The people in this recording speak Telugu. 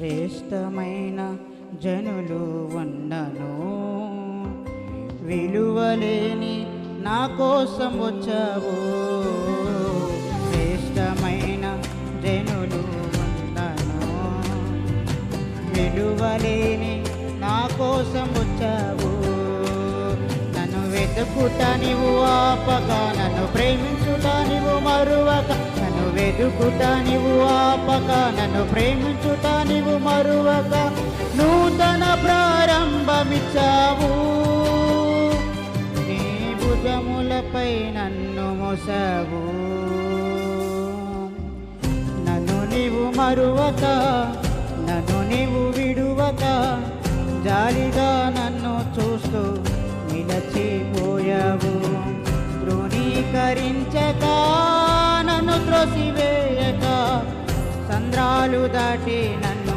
శ్రేష్టమైన జనులు ఉన్నను. విలువలేని నా కోసం వచ్చావు. శ్రేష్టమైన జనులు ఉన్నను. విలువలేని నా కోసం వచ్చావు. నన్ను వెతుకుట నీవు ఆపక నన్ను ప్రేమించుట నీవు మరువక. నన్ను వెతుకుట నీవు ఆపక నన్ను ప్రేమించుట మరువక నూతన ప్రారంభమిచ్చావు. నీ భుజములపై నన్ను మోసావు. నన్ను నీవు మరువక నన్ను నీవు విడువక జాలిగా నన్ను చూస్తూ నిలచిపోయావు. తృణీకరించక నన్ను త్రోసివేయక సంద్రాలు దాటి నన్ను